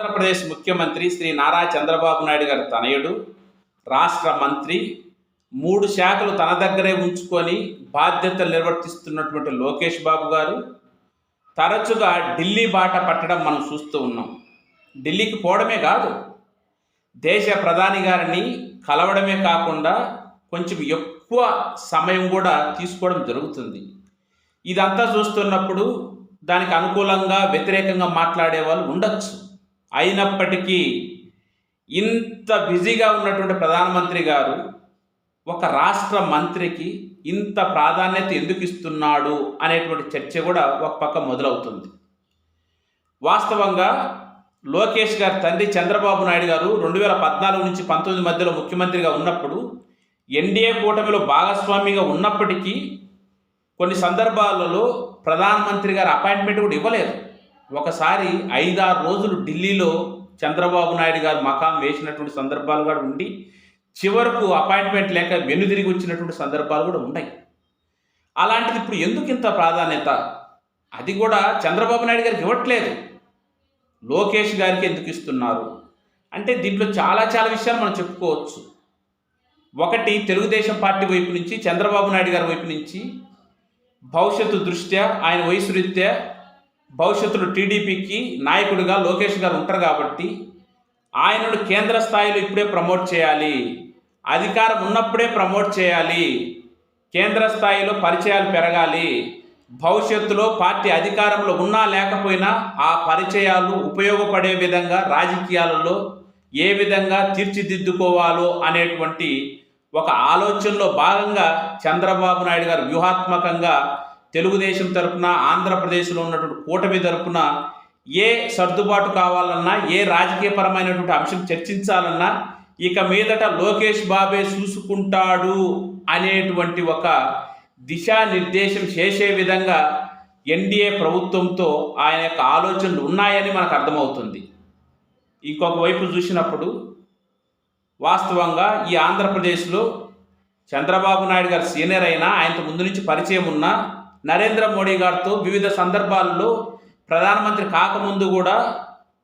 ఆంధ్రప్రదేశ్ ముఖ్యమంత్రి శ్రీ నారా చంద్రబాబు నాయుడు గారి తనయుడు రాష్ట్ర మంత్రి మూడు శాఖలు తన దగ్గరే ఉంచుకొని బాధ్యతలు నిర్వర్తిస్తున్నటువంటి లోకేష్ బాబు గారు. తరచుగా ఢిల్లీ బాట పట్టడం మనం చూస్తూ ఉన్నాం. ఢిల్లీకి పోవడమే కాదు దేశ ప్రధాని గారిని కలవడమే కాకుండా కొంచెం ఎక్కువ సమయం కూడా తీసుకోవడం జరుగుతుంది. ఇదంతా చూస్తున్నప్పుడు దానికి అనుకూలంగా వ్యతిరేకంగా మాట్లాడే వాళ్ళు ఉండొచ్చు. అయినప్పటికీ ఇంత బిజీగా ఉన్నటువంటి ప్రధానమంత్రి గారు ఒక రాష్ట్ర మంత్రికి ఇంత ప్రాధాన్యత ఎందుకు ఇస్తున్నాడు అనేటువంటి చర్చ కూడా ఒక పక్క మొదలవుతుంది. వాస్తవంగా లోకేష్ గారి తండ్రి చంద్రబాబు నాయుడు గారు రెండు వేల పద్నాలుగు నుంచి పంతొమ్మిది మధ్యలో ముఖ్యమంత్రిగా ఉన్నప్పుడు ఎన్డీఏ కూటమిలో భాగస్వామిగా ఉన్నప్పటికీ కొన్ని సందర్భాలలో ప్రధానమంత్రి గారు అపాయింట్మెంట్ కూడా ఇవ్వలేదు. ఒకసారి ఐదారు రోజులు ఢిల్లీలో చంద్రబాబు నాయుడు గారు మకాం వేసినటువంటి సందర్భాలు కూడా ఉండి చివరకు అపాయింట్మెంట్ లేక వెనుదిరిగి వచ్చినటువంటి సందర్భాలు కూడా ఉన్నాయి. అలాంటిది ఇప్పుడు ఎందుకు ఇంత ప్రాధాన్యత? అది కూడా చంద్రబాబు నాయుడు గారికి ఇవ్వట్లేదు. లోకేష్ గారికి ఎందుకు ఇస్తున్నారు? అంటే దీంట్లో చాలా చాలా విషయాలు మనం చెప్పుకోవచ్చు. ఒకటి తెలుగుదేశం పార్టీ వైపు నుంచి చంద్రబాబు నాయుడు గారి వైపు నుంచి భవిష్యత్తు దృష్ట్యా ఆయన వయసు రీత్యా భవిష్యత్తులో టీడీపీకి నాయకుడిగా లోకేష్ గారు ఉంటారు కాబట్టి ఆయనను కేంద్ర స్థాయిలో ఇప్పుడే ప్రమోట్ చేయాలి. అధికారం ఉన్నప్పుడే ప్రమోట్ చేయాలి. కేంద్ర స్థాయిలో పరిచయాలు పెరగాలి. భవిష్యత్తులో పార్టీ అధికారంలో ఉన్నా లేకపోయినా ఆ పరిచయాలు ఉపయోగపడే విధంగా రాజకీయాలలో ఏ విధంగా తీర్చిదిద్దుకోవాలో అనేటువంటి ఒక ఆలోచనలో భాగంగా చంద్రబాబు నాయుడు గారు వ్యూహాత్మకంగా తెలుగుదేశం తరపున ఆంధ్రప్రదేశ్లో ఉన్నటువంటి కూటమి తరపున ఏ సర్దుబాటు కావాలన్నా ఏ రాజకీయపరమైనటువంటి అంశం చర్చించాలన్నా ఇక మీదట లోకేష్ బాబే చూసుకుంటాడు అనేటువంటి ఒక దిశానిర్దేశం చేసే విధంగా ఎన్డీఏ ప్రభుత్వంతో ఆయన యొక్క ఆలోచనలు ఉన్నాయని మనకు అర్థమవుతుంది. ఇంకొక వైపు చూసినప్పుడు వాస్తవంగా ఈ ఆంధ్రప్రదేశ్లో చంద్రబాబు నాయుడు గారు సీనియర్ అయినా ఆయనకు ముందు నుంచి పరిచయం ఉన్న నరేంద్ర మోడీ గారితో వివిధ సందర్భాల్లో ప్రధానమంత్రి కాకముందు కూడా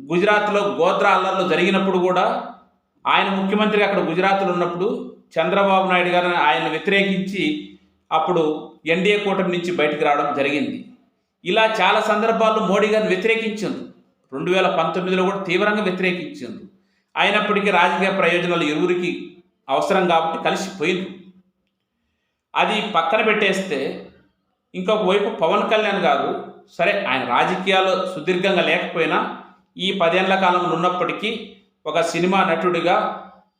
గుజరాత్లో గోత్ర అల్లర్లు జరిగినప్పుడు కూడా ఆయన ముఖ్యమంత్రి అక్కడ గుజరాత్లో ఉన్నప్పుడు చంద్రబాబు నాయుడు గారు ఆయన వ్యతిరేకించి అప్పుడు ఎన్డీఏ కూటమి నుంచి బయటకు రావడం జరిగింది. ఇలా చాలా సందర్భాల్లో మోడీ గారిని వ్యతిరేకించింది. రెండు వేల పంతొమ్మిదిలో కూడా తీవ్రంగా వ్యతిరేకించింది. అయినప్పటికీ రాజకీయ ప్రయోజనాలు ఇరువురికి అవసరం కాబట్టి కలిసిపోయింది. అది పక్కన పెట్టేస్తే ఇంకొక వైపు పవన్ కళ్యాణ్ గారు సరే ఆయన రాజకీయాలు సుదీర్ఘంగా లేకపోయినా ఈ పదేళ్ళ కాలంలో ఉన్నప్పటికీ ఒక సినిమా నటుడిగా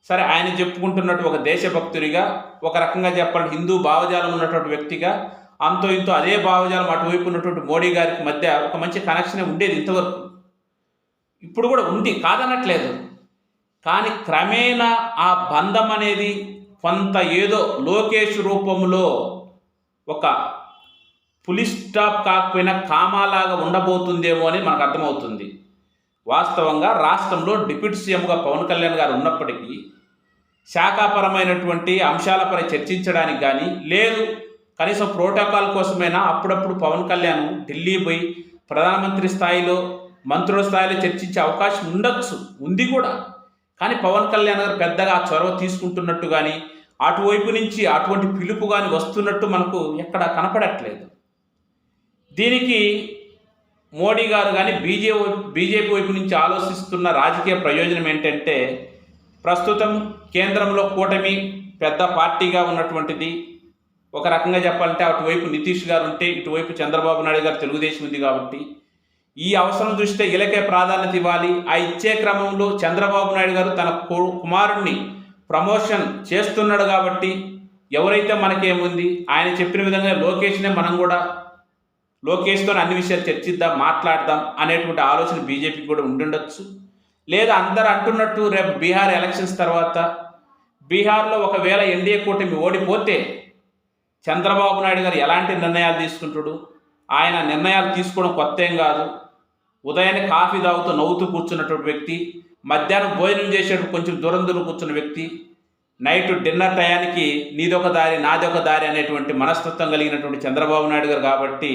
సరే ఆయన చెప్పుకుంటున్నట్టు ఒక దేశభక్తుడిగా ఒక రకంగా చెప్పాలి హిందూ భావజాలం ఉన్నటువంటి వ్యక్తిగా అంతో ఇంతో అదే భావజాలం అటువైపు ఉన్నటువంటి మోడీ గారికి మధ్య ఒక మంచి కనెక్షన్ ఉండేది ఇంతవరకు. ఇప్పుడు కూడా ఉంది కాదనట్లేదు. కానీ క్రమేణా ఆ బంధం అనేది కొంత ఏదో లోకేష్ రూపంలో ఒక పులి స్టాప్ కాకపోయినా కామాలాగా ఉండబోతుందేమో అని మనకు అర్థమవుతుంది. వాస్తవంగా రాష్ట్రంలో డిప్యూటీ సీఎంగా పవన్ కళ్యాణ్ గారు ఉన్నప్పటికీ శాఖాపరమైనటువంటి అంశాలపై చర్చించడానికి కానీ లేదు కనీసం ప్రోటోకాల్ కోసమైనా అప్పుడప్పుడు పవన్ కళ్యాణ్ ఢిల్లీ పోయి ప్రధానమంత్రి స్థాయిలో మంత్రుల స్థాయిలో చర్చించే అవకాశం ఉండొచ్చు ఉంది కూడా. కానీ పవన్ కళ్యాణ్ గారు పెద్దగా ఆ చొరవ తీసుకుంటున్నట్టు కానీ అటువైపు నుంచి అటువంటి పిలుపు కానీ వస్తున్నట్టు మనకు ఎక్కడ కనపడట్లేదు. దీనికి మోడీ గారు కానీ బీజేపీ బీజేపీ వైపు నుంచి ఆలోచిస్తున్న రాజకీయ ప్రయోజనం ఏంటంటే ప్రస్తుతం కేంద్రంలో కూటమి పెద్ద పార్టీగా ఉన్నటువంటిది. ఒక రకంగా చెప్పాలంటే అటువైపు నితీష్ గారు ఉంటే ఇటువైపు చంద్రబాబు నాయుడు గారు తెలుగుదేశం ఉంది కాబట్టి. ఈ అవసరం దృష్ట్యా ఇలాకే ప్రాధాన్యత ఇవ్వాలి. ఆ ఇచ్చే క్రమంలో చంద్రబాబు నాయుడు గారు తన కు- కుమారుణ్ణి ప్రమోషన్ చేస్తున్నాడు కాబట్టి ఎవరైతే మనకేముంది ఆయన చెప్పిన విధంగా లోకేష్నే మనం కూడా లోకేష్తో అన్ని విషయాలు చర్చిద్దాం మాట్లాడదాం అనేటువంటి ఆలోచన బీజేపీకి కూడా ఉండుండొచ్చు. లేదా అందరు అంటున్నట్టు రేపు బీహార్ ఎలక్షన్స్ తర్వాత బీహార్లో ఒకవేళ ఎన్డీఏ కూటమి ఓడిపోతే చంద్రబాబు నాయుడు గారు ఎలాంటి నిర్ణయాలు తీసుకుంటాడు? ఆయన నిర్ణయాలు తీసుకోవడం కొత్త ఏం కాదు. ఉదయాన్నే కాఫీ తాగుతూ నవ్వుతూ కూర్చున్నటువంటి వ్యక్తి మధ్యాహ్నం భోజనం చేసేటప్పుడు కొంచెం దూరం దూరం కూర్చున్న వ్యక్తి నైట్ డిన్నర్ టయానికి నీదొక దారి నాదొక దారి అనేటువంటి మనస్తత్వం కలిగినటువంటి చంద్రబాబు నాయుడు గారు కాబట్టి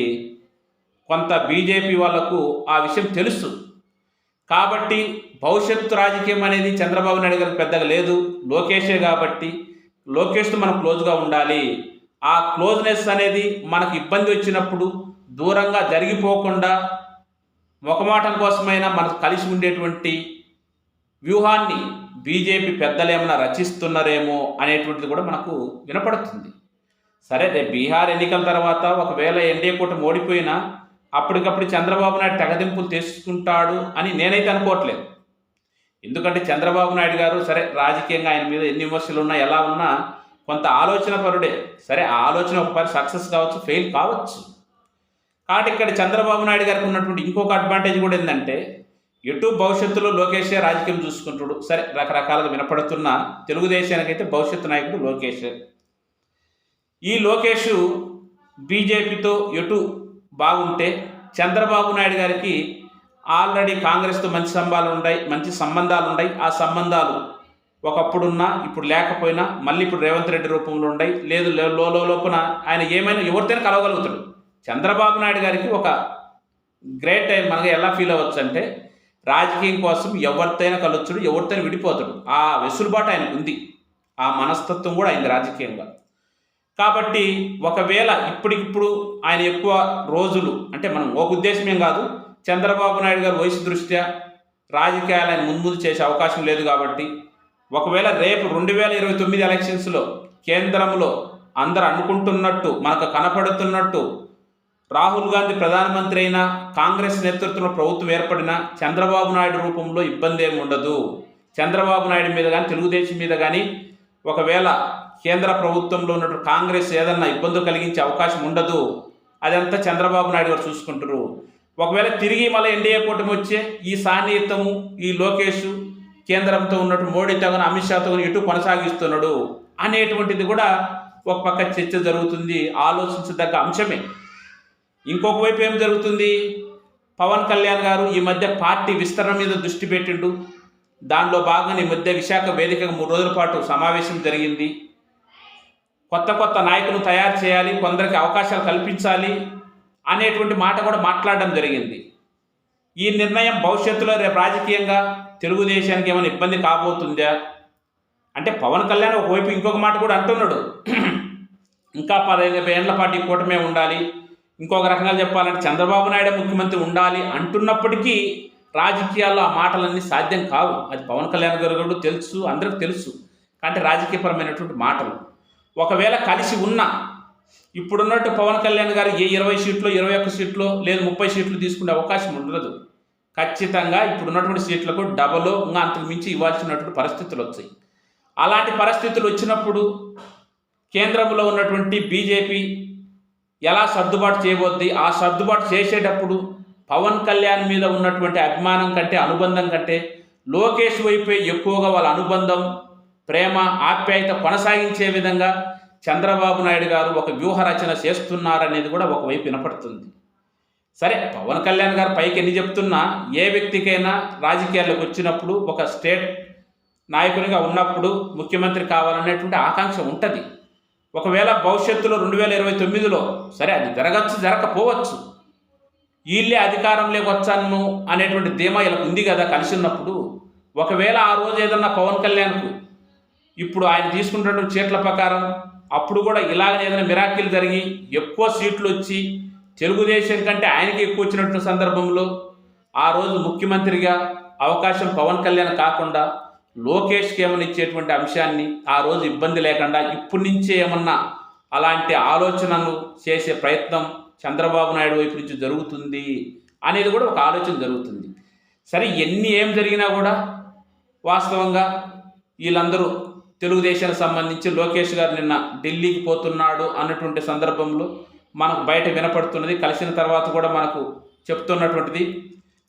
కొంత బీజేపీ వాళ్ళకు ఆ విషయం తెలుసు. కాబట్టి భవిష్యత్తు రాజకీయం అనేది చంద్రబాబు నాయుడు గారికి పెద్దగా లేదు. లోకేషే కాబట్టి లోకేష్తో మనం క్లోజ్గా ఉండాలి. ఆ క్లోజ్నెస్ అనేది మనకు ఇబ్బంది వచ్చినప్పుడు దూరంగా జరిగిపోకుండా ముఖమాటం కోసమైనా మనకు కలిసి ఉండేటువంటి వ్యూహాన్ని బీజేపీ పెద్దలు ఏమైనా రచిస్తున్నారేమో అనేటువంటిది కూడా మనకు వినపడుతుంది. సరే రేపు బీహార్ ఎన్నికల తర్వాత ఒకవేళ ఎన్డీఏ కూటమి ఓడిపోయినా అప్పటికప్పుడు చంద్రబాబు నాయుడు తెగదింపులు తీసుకుంటాడు అని నేనైతే అనుకోవట్లేదు. ఎందుకంటే చంద్రబాబు నాయుడు గారు సరే రాజకీయంగా ఆయన మీద ఎన్ని విమర్శలు ఉన్నా ఎలా ఉన్నా కొంత ఆలోచన పరుడే. సరే ఆ ఆలోచన ఒక సక్సెస్ కావచ్చు ఫెయిల్ కావచ్చు. కాబట్టి ఇక్కడ చంద్రబాబు నాయుడు గారికి ఉన్నటువంటి ఇంకొక అడ్వాంటేజ్ కూడా ఏంటంటే ఎటు భవిష్యత్తులో లోకేషే రాజకీయం చూసుకుంటాడు. సరే రకరకాలుగా వినపడుతున్న తెలుగుదేశానికైతే భవిష్యత్తు నాయకుడు లోకేష్. ఈ లోకేష్ బీజేపీతో ఎటు బాగుంటే చంద్రబాబు నాయుడు గారికి ఆల్రెడీ కాంగ్రెస్తో మంచి సంబంధాలు ఉన్నాయి మంచి సంబంధాలు ఉన్నాయి ఆ సంబంధాలు ఒకప్పుడున్నా ఇప్పుడు లేకపోయినా మళ్ళీ ఇప్పుడు రేవంత్ రెడ్డి రూపంలో ఉన్నాయి లేదు లో- లో లోపున ఆయన ఏమైనా ఎవరితోనే కలవగలుగుతాడు. చంద్రబాబు నాయుడు గారికి ఒక గ్రేట్ టైం మనకి ఎలా ఫీల్ అవ్వచ్చు అంటే రాజకీయం కోసం ఎవరితోనైనా కలొచ్చుడు ఎవరితోనే విడిపోతాడు. ఆ వెసులుబాటు ఆయనకు ఉంది ఆ మనస్తత్వం కూడా అయింది రాజకీయంగా. కాబట్టి ఒకవేళ ఇప్పటికిప్పుడు ఆయన ఎక్కువ రోజులు అంటే మనం ఒక ఉద్దేశమే కాదు చంద్రబాబు నాయుడు గారు వయసు దృష్ట్యా రాజకీయాలు ఆయన ముందు చేసే అవకాశం లేదు కాబట్టి ఒకవేళ రేపు రెండు వేల ఇరవై తొమ్మిది ఎలక్షన్స్లో కేంద్రంలో అందరు అనుకుంటున్నట్టు మనకు కనపడుతున్నట్టు రాహుల్ గాంధీ ప్రధానమంత్రి అయినా కాంగ్రెస్ నేతృత్వంలో ప్రభుత్వం ఏర్పడిన చంద్రబాబు నాయుడు రూపంలో ఇబ్బంది ఏమి ఉండదు. చంద్రబాబు నాయుడు మీద కానీ తెలుగుదేశం మీద కానీ ఒకవేళ కేంద్ర ప్రభుత్వంలో ఉన్నట్టు కాంగ్రెస్ ఏదన్నా ఇబ్బందులు కలిగించే అవకాశం ఉండదు. అదంతా చంద్రబాబు నాయుడు గారు చూసుకుంటారు. ఒకవేళ తిరిగి మళ్ళీ ఎన్డీఏ కూటమి వచ్చే ఈ సాన్నిహితము ఈ లోకేష్ కేంద్రంతో ఉన్నట్టు మోడీతో కానీ అమిత్ షాతో కానీ ఇటు కొనసాగిస్తున్నాడు అనేటువంటిది కూడా ఒక పక్క చర్చ జరుగుతుంది. ఆలోచించదగ్గ అంశమే. ఇంకొక వైపు ఏం జరుగుతుంది? పవన్ కళ్యాణ్ గారు ఈ మధ్య పార్టీ విస్తరణ మీద దృష్టి పెట్టిండు. దానిలో భాగంగా ఈ మధ్య విశాఖ వేదికగా మూడు రోజుల పాటు సమావేశం జరిగింది. కొత్త కొత్త నాయకులు తయారు చేయాలి కొందరికి అవకాశాలు కల్పించాలి అనేటువంటి మాట కూడా మాట్లాడడం జరిగింది. ఈ నిర్ణయం భవిష్యత్తులో రేపు రాజకీయంగా తెలుగుదేశానికి ఏమైనా ఇబ్బంది కాబోతుందా? అంటే పవన్ కళ్యాణ్ ఒకవైపు ఇంకొక మాట కూడా అంటున్నాడు. ఇంకా పదహైదు ఏళ్ళ పాటు కూటమే ఉండాలి. ఇంకొక రకంగా చెప్పాలంటే చంద్రబాబు నాయుడు ముఖ్యమంత్రి ఉండాలి అంటున్నప్పటికీ రాజకీయాల్లో ఆ మాటలన్నీ సాధ్యం కావు. అది పవన్ కళ్యాణ్ గారు కూడా తెలుసు అందరికి తెలుసు. అంటే రాజకీయపరమైనటువంటి మాటలు. ఒకవేళ కలిసి ఉన్నా ఇప్పుడున్నట్టు పవన్ కళ్యాణ్ గారు ఏ ఇరవై సీట్లు ఇరవై ఒక్క సీట్లు లేదు ముప్పై సీట్లు తీసుకునే అవకాశం ఉండదు. ఖచ్చితంగా ఇప్పుడున్నటువంటి సీట్లకు డబలో ఇంకా అంతకు మించి ఇవ్వాల్సినటువంటి పరిస్థితులు వచ్చాయి. అలాంటి పరిస్థితులు వచ్చినప్పుడు కేంద్రంలో ఉన్నటువంటి బీజేపీ ఎలా సర్దుబాటు చేయబోద్ది? ఆ సర్దుబాటు చేసేటప్పుడు పవన్ కళ్యాణ్ మీద ఉన్నటువంటి అభిమానం కంటే అనుబంధం కంటే లోకేష్ వైపే ఎక్కువగా వాళ్ళ అనుబంధం ప్రేమ ఆప్యాయత కొనసాగించే విధంగా చంద్రబాబు నాయుడు గారు ఒక వ్యూహ రచన చేస్తున్నారనేది కూడా ఒకవైపు వినపడుతుంది. సరే పవన్ కళ్యాణ్ గారు పైకి ఎన్ని చెప్తున్నా ఏ వ్యక్తికైనా రాజకీయాల్లోకి వచ్చినప్పుడు ఒక స్టేట్ నాయకునిగా ఉన్నప్పుడు ముఖ్యమంత్రి కావాలనేటువంటి ఆకాంక్ష ఉంటుంది. ఒకవేళ భవిష్యత్తులో రెండు వేల ఇరవై తొమ్మిదిలో సరే అది జరగచ్చు జరగకపోవచ్చు. వీళ్ళే అధికారంలోకి వచ్చాను అనేటువంటి ధీమా ఇలా ఉంది కదా కలిసి ఉన్నప్పుడు ఒకవేళ ఆ రోజు ఏదన్నా పవన్ కళ్యాణ్కు ఇప్పుడు ఆయన తీసుకుంటున్న సీట్ల ప్రకారం అప్పుడు కూడా ఇలాగనే ఏదైనా మిరాకిల్ జరిగి ఎక్కువ సీట్లు వచ్చి తెలుగుదేశం కంటే ఆయనకి ఎక్కువ వచ్చినట్టు సందర్భంలో ఆ రోజు ముఖ్యమంత్రిగా అవకాశం పవన్ కళ్యాణ్ కాకుండా లోకేష్కి ఏమైనా ఇచ్చేటువంటి అంశాన్ని ఆ రోజు ఇబ్బంది లేకుండా ఇప్పటి నుంచే ఏమన్నా అలాంటి ఆలోచనలు చేసే ప్రయత్నం చంద్రబాబు నాయుడు వైపు నుంచి జరుగుతుంది అనేది కూడా ఒక ఆలోచన జరుగుతుంది. సరే ఎన్ని ఏం జరిగినా కూడా వాస్తవంగా వీళ్ళందరూ తెలుగుదేశానికి సంబంధించి లోకేష్ గారు నిన్న ఢిల్లీకి పోతున్నాడు అన్నటువంటి సందర్భంలో మనకు బయట వినపడుతున్నది. కలిసిన తర్వాత కూడా మనకు చెప్తున్నటువంటిది.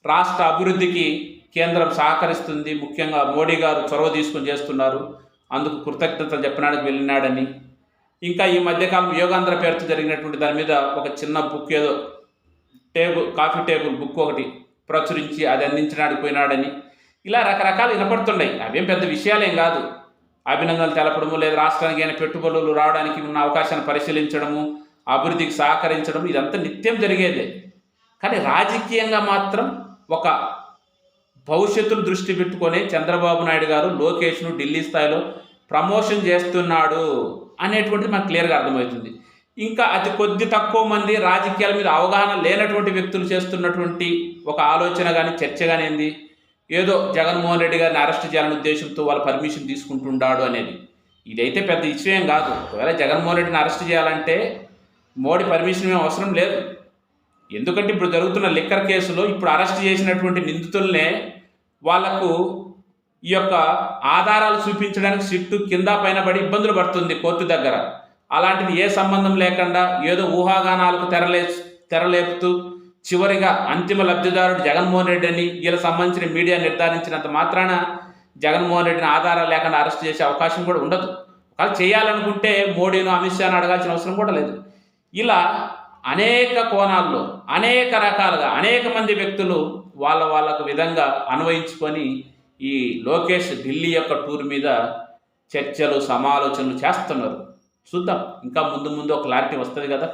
రాష్ట్ర అభివృద్ధికి కేంద్రం సహకరిస్తుంది. ముఖ్యంగా మోడీ గారు చొరవ తీసుకొని చేస్తున్నారు. అందుకు కృతజ్ఞతలు చెప్పడానికి వెళ్ళినాడని. ఇంకా ఈ మధ్యకాలం యోగాంధ్ర పేరుతో జరిగినటువంటి దాని మీద ఒక చిన్న బుక్ ఏదో టేబుల్ కాఫీ టేబుల్ బుక్ ఒకటి ప్రచురించి అది అందించడానికి పోయినాడని. ఇలా రకరకాలు వినపడుతున్నాయి. అవేం పెద్ద విషయాలేం కాదు. అభినందనలు తెలపడము లేదా రాష్ట్రానికి అయినా పెట్టుబడులు రావడానికి ఉన్న అవకాశాన్ని పరిశీలించడము అభివృద్ధికి సహకరించడం ఇదంతా నిత్యం జరిగేదే. కానీ రాజకీయంగా మాత్రం ఒక భవిష్యత్తును దృష్టి పెట్టుకొని చంద్రబాబు నాయుడు గారు లోకేష్ను ఢిల్లీ స్థాయిలో ప్రమోషన్ చేస్తున్నాడు అనేటువంటిది మనకు క్లియర్గా అర్థమవుతుంది. ఇంకా అతి కొద్ది తక్కువ మంది రాజకీయాల మీద అవగాహన లేనటువంటి వ్యక్తులు చేస్తున్నటువంటి ఒక ఆలోచన కానీ చర్చ కానీ ఏంది? ఏదో జగన్మోహన్ రెడ్డి గారిని అరెస్ట్ చేయాలనే ఉద్దేశంతో వాళ్ళ పర్మిషన్ తీసుకుంటున్నాడు అనేది. ఇదైతే పెద్ద విషయం కాదు. ఒకవేళ జగన్మోహన్ రెడ్డిని అరెస్ట్ చేయాలంటే మోడీ పర్మిషన్ ఏం అవసరం లేదు. ఎందుకంటే ఇప్పుడు జరుగుతున్న లిక్కర్ కేసులో ఇప్పుడు అరెస్ట్ చేసినటువంటి నిందితుల్నే వాళ్ళకు ఈ యొక్క ఆధారాలు చూపించడానికి సిట్టు కింద పైన పడి ఇబ్బందులు పడుతుంది కోర్టు దగ్గర. అలాంటిది ఏ సంబంధం లేకుండా ఏదో ఊహాగానాలకు తెరలే తెరలేపుతూ చివరిగా అంతిమ లబ్ధిదారుడు జగన్మోహన్ రెడ్డి అని వీళ్ళకి సంబంధించిన మీడియా నిర్ధారించినంత మాత్రాన జగన్మోహన్ రెడ్డిని ఆధారాలు లేకుండా అరెస్ట్ చేసే అవకాశం కూడా ఉండదు. ఒకవేళ చేయాలనుకుంటే మోడీను అమిత్ షాను అడగాల్సిన అవసరం కూడా లేదు. ఇలా అనేక కోణాల్లో అనేక రకాలుగా అనేక మంది వ్యక్తులు వాళ్ళ వాళ్ళకు విధంగా అన్వయించుకొని ఈ లోకేష్ ఢిల్లీ యొక్క టూర్ మీద చర్చలు సమాలోచనలు చేస్తున్నారు. చూద్దాం. ఇంకా ముందు ముందు ఒక క్లారిటీ వస్తుంది కదా.